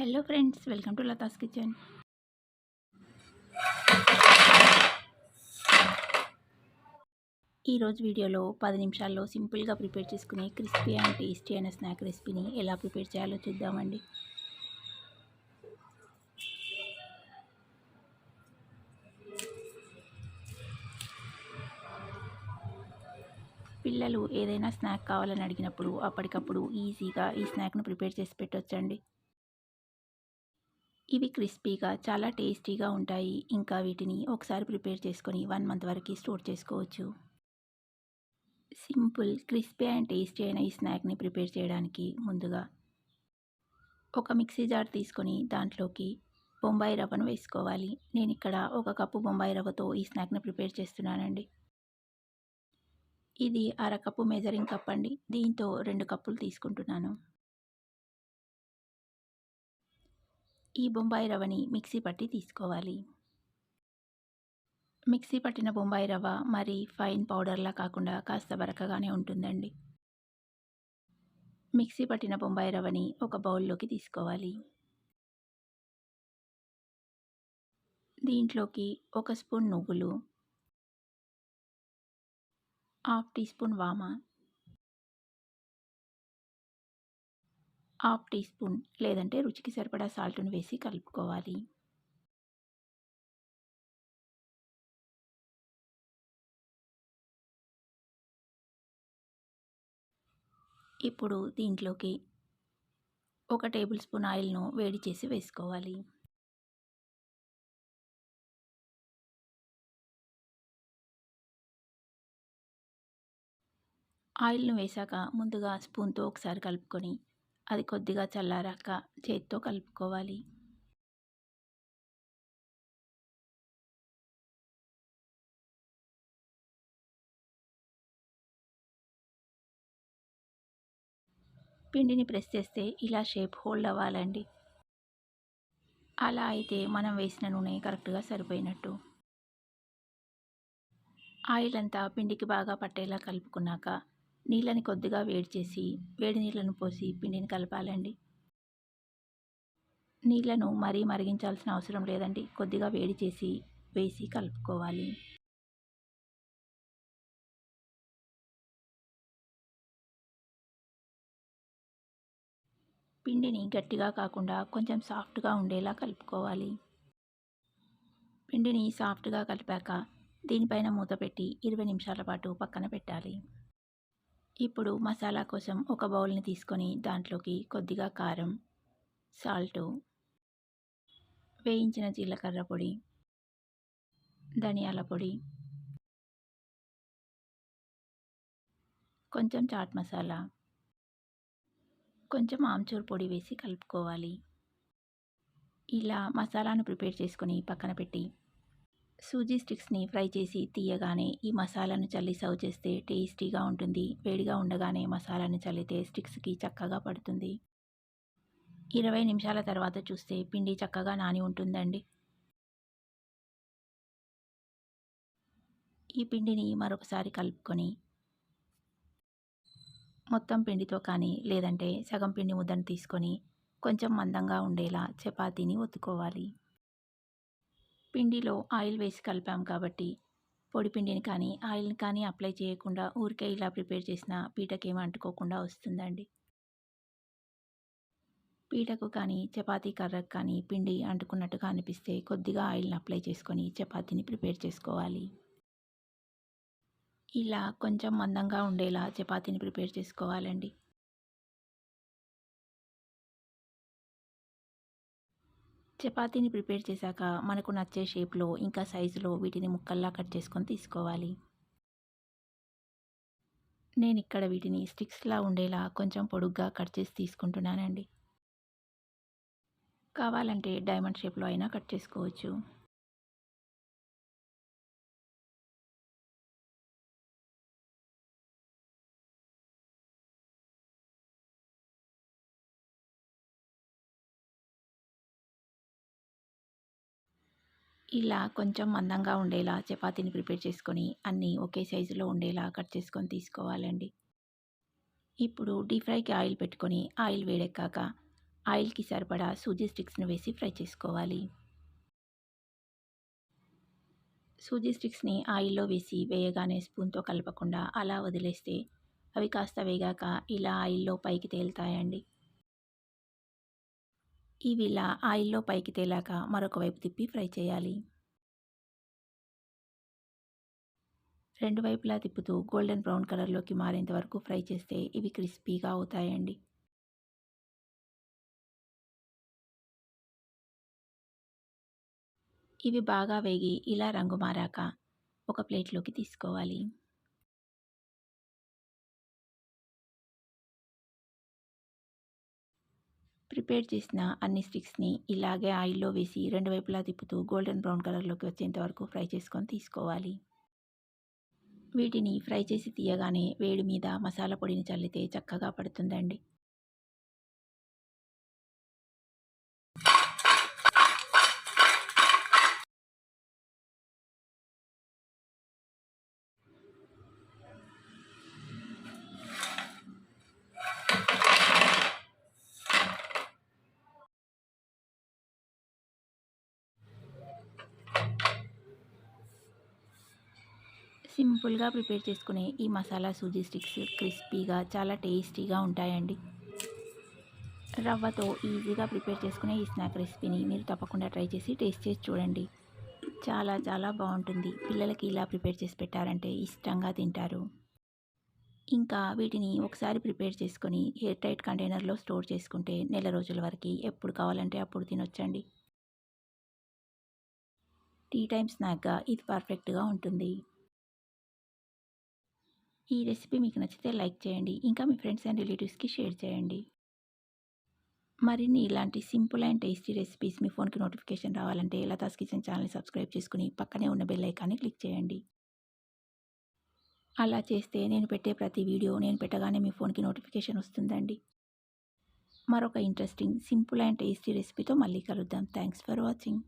Hello friends welcome to Latha's kitchen ఈరోజు వీడియోలో పది నిమిషాల్లో సింపుల్గా ప్రిపేర్ చేసుకునే క్రిస్పీ అండ్ టేస్టీ అయిన స్నాక్ రెసిపీని ఎలా ప్రిపేర్ చేయాలో చూద్దామండి. పిల్లలు ఏదైనా స్నాక్ కావాలని అడిగినప్పుడు అప్పటికప్పుడు ఈజీగా ఈ స్నాక్ను ప్రిపేర్ చేసి పెట్టొచ్చండి. ఇవి క్రిస్పీగా చాలా టేస్టీగా ఉంటాయి. ఇంకా వీటిని ఒకసారి ప్రిపేర్ చేసుకొని వన్ మంత్ వరకు స్టోర్ చేసుకోవచ్చు. సింపుల్ క్రిస్పీ అండ్ టేస్టీ అయిన ఈ స్నాక్ని ప్రిపేర్ చేయడానికి ముందుగా ఒక మిక్సీ జార్ తీసుకొని దాంట్లోకి బొంబాయి రవ్వను వేసుకోవాలి. నేను ఇక్కడ ఒక కప్పు బొంబాయి రవ్వతో ఈ స్నాక్ని ప్రిపేర్ చేస్తున్నానండి. ఇది అరకప్పు మెజరింగ్ కప్ అండి. దీంతో రెండు కప్పులు తీసుకుంటున్నాను. ఈ బొంబాయి రవ్వని మిక్సీ పట్టి తీసుకోవాలి. మిక్సీ పట్టిన బొంబాయి రవ్వ మరి ఫైన్ పౌడర్లా కాకుండా కాస్త బరకగానే ఉంటుందండి. మిక్సీ పట్టిన బొంబాయి రవ్వని ఒక బౌల్లోకి తీసుకోవాలి. దీంట్లోకి ఒక స్పూన్ నువ్వులు హాఫ్ టీ స్పూన్ వామ హాఫ్ టీ స్పూన్ లేదంటే రుచికి సరిపడా సాల్ట్ను వేసి కలుపుకోవాలి. ఇప్పుడు దీంట్లోకి ఒక టేబుల్ స్పూన్ ఆయిల్ను వేడి చేసి వేసుకోవాలి. ఆయిల్ను వేశాక ముందుగా స్పూన్తో ఒకసారి కలుపుకొని అది కొద్దిగా చల్లారాక చేతితో కలుపుకోవాలి. పిండిని ప్రెస్ చేస్తే ఇలా షేప్ హోల్డ్ అవ్వాలండి. అలా అయితే మనం వేసిన నూనె కరెక్ట్గా సరిపోయినట్టు. ఆయిల్ అంతా పిండికి బాగా పట్టేలా కలుపుకున్నాక నీళ్ళని కొద్దిగా వేడి చేసి వేడి నీళ్ళను పోసి పిండిని కలపాలండి. నీళ్ళను మరీ మరిగించాల్సిన అవసరం లేదండి. కొద్దిగా వేడి చేసి వేసి కలుపుకోవాలి. పిండిని గట్టిగా కాకుండా కొంచెం సాఫ్ట్గా ఉండేలా కలుపుకోవాలి. పిండిని సాఫ్ట్గా కలిపాక దీనిపైన మూత పెట్టి ఇరవై నిమిషాల పాటు పక్కన పెట్టాలి. ఇప్పుడు మసాలా కోసం ఒక బౌల్ని తీసుకొని దాంట్లోకి కొద్దిగా కారం సాల్టు వేయించిన జీలకర్ర పొడి ధనియాల పొడి కొంచెం చాట్ మసాలా కొంచెం ఆమ్చూర్ పొడి వేసి కలుపుకోవాలి. ఇలా మసాలాను ప్రిపేర్ చేసుకొని పక్కన పెట్టి సూజీ స్టిక్స్ని ఫ్రై చేసి తీయగానే ఈ మసాలాను చల్లి సర్వ్ చేస్తే టేస్టీగా ఉంటుంది. వేడిగా ఉండగానే మసాలాను చల్లితే స్టిక్స్కి చక్కగా పడుతుంది. ఇరవై నిమిషాల తర్వాత చూస్తే పిండి చక్కగా నాని ఉంటుందండి. ఈ పిండిని మరొకసారి కలుపుకొని మొత్తం పిండితో కానీ లేదంటే సగం పిండి ముద్దను తీసుకొని కొంచెం మందంగా ఉండేలా చపాతీని ఒత్తుకోవాలి. పిండిలో ఆయిల్ వేసి కలిపాం కాబట్టి పొడి పిండిని కానీ ఆయిల్ని కానీ అప్లై చేయకుండా ఊరికే ఇలా ప్రిపేర్ చేసిన పీటకేమీ అంటుకోకుండా వస్తుందండి. పీటకు కానీ చపాతీ కర్రకు కానీ పిండి అంటుకున్నట్టుగా అనిపిస్తే కొద్దిగా ఆయిల్ని అప్లై చేసుకొని చపాతీని ప్రిపేర్ చేసుకోవాలి. ఇలా కొంచెం మందంగా ఉండేలా చపాతీని ప్రిపేర్ చేసుకోవాలండి. చపాతీని ప్రిపేర్ చేశాక మనకు నచ్చే షేప్లో ఇంకా సైజులో వీటిని ముక్కల్లా కట్ చేసుకొని తీసుకోవాలి. నేను ఇక్కడ వీటిని స్టిక్స్లా ఉండేలా కొంచెం పొడుగ్గా కట్ చేసి తీసుకుంటున్నానండి. కావాలంటే డైమండ్ షేప్లో అయినా కట్ చేసుకోవచ్చు. ఇలా కొంచెం మందంగా ఉండేలా చపాతీని ప్రిపేర్ చేసుకొని అన్నీ ఒకే సైజులో ఉండేలా కట్ చేసుకొని తీసుకోవాలండి. ఇప్పుడు డీప్ ఫ్రైకి ఆయిల్ పెట్టుకొని ఆయిల్ వేడెక్కాక ఆయిల్కి సరిపడా సూజీ స్టిక్స్ను వేసి ఫ్రై చేసుకోవాలి. సూజీ స్టిక్స్ని ఆయిల్లో వేసి వేయగానే స్పూన్తో కలపకుండా అలా వదిలేస్తే అవి కాస్త వేగాక ఇలా ఆయిల్లో పైకి తేలుతాయండి. ఇవి ఇలా ఆయిల్లో పైకి తేలాక మరొక వైపు తిప్పి ఫ్రై చేయాలి. రెండు వైపులా తిప్పుతూ గోల్డెన్ బ్రౌన్ కలర్లోకి మారేంత వరకు ఫ్రై చేస్తే ఇవి క్రిస్పీగా అవుతాయండి. ఇవి బాగా వేగి ఇలా రంగు మారాక ఒక ప్లేట్లోకి తీసుకోవాలి. ప్రిపేర్ చేసిన అన్ని స్టిక్స్ని ఇలాగే ఆయిల్లో వేసి రెండు వైపులా తిప్పుతూ గోల్డెన్ బ్రౌన్ కలర్లోకి వచ్చేంత వరకు ఫ్రై చేసుకొని తీసుకోవాలి. వీటిని ఫ్రై చేసి తీయగానే వేడి మీద మసాలా పొడిని చల్లితే చక్కగా పడుతుందండి. సింపుల్గా ప్రిపేర్ చేసుకునే ఈ మసాలా సూజీ స్టిక్స్ క్రిస్పీగా చాలా టేస్టీగా ఉంటాయండి. రవ్వతో ఈజీగా ప్రిపేర్ చేసుకునే ఈ స్నాక్ రెసిపీని మీరు తప్పకుండా ట్రై చేసి టేస్ట్ చేసి చూడండి. చాలా చాలా బాగుంటుంది. పిల్లలకి ఇలా ప్రిపేర్ చేసి పెట్టారంటే ఇష్టంగా తింటారు. ఇంకా వీటిని ఒకసారి ప్రిపేర్ చేసుకొని ఎయిర్ టైట్ కంటైనర్లో స్టోర్ చేసుకుంటే నెల రోజుల వరకు ఎప్పుడు కావాలంటే అప్పుడు తినొచ్చండి. టీ టైం స్నాక్గా ఇది పర్ఫెక్ట్గా ఉంటుంది. ఈ రెసిపీ మీకు నచ్చితే లైక్ చేయండి ఇంకా మీ ఫ్రెండ్స్ అండ్ రిలేటివ్స్కి షేర్ చేయండి. మరిన్ని ఇలాంటి సింపుల్ అండ్ టేస్టీ రెసిపీస్ మీ ఫోన్కి నోటిఫికేషన్ రావాలంటే లతాస్ కిచెన్ ఛానల్ని సబ్స్క్రైబ్ చేసుకుని పక్కనే ఉన్న బెల్ ఐకాన్ని క్లిక్ చేయండి. అలా చేస్తే నేను పెట్టే ప్రతి వీడియో నేను పెట్టగానే మీ ఫోన్కి నోటిఫికేషన్ వస్తుందండి. మరొక ఇంట్రెస్టింగ్ సింపుల్ అండ్ టేస్టీ రెసిపీతో మళ్ళీ కలుద్దాం. Thanks for watching.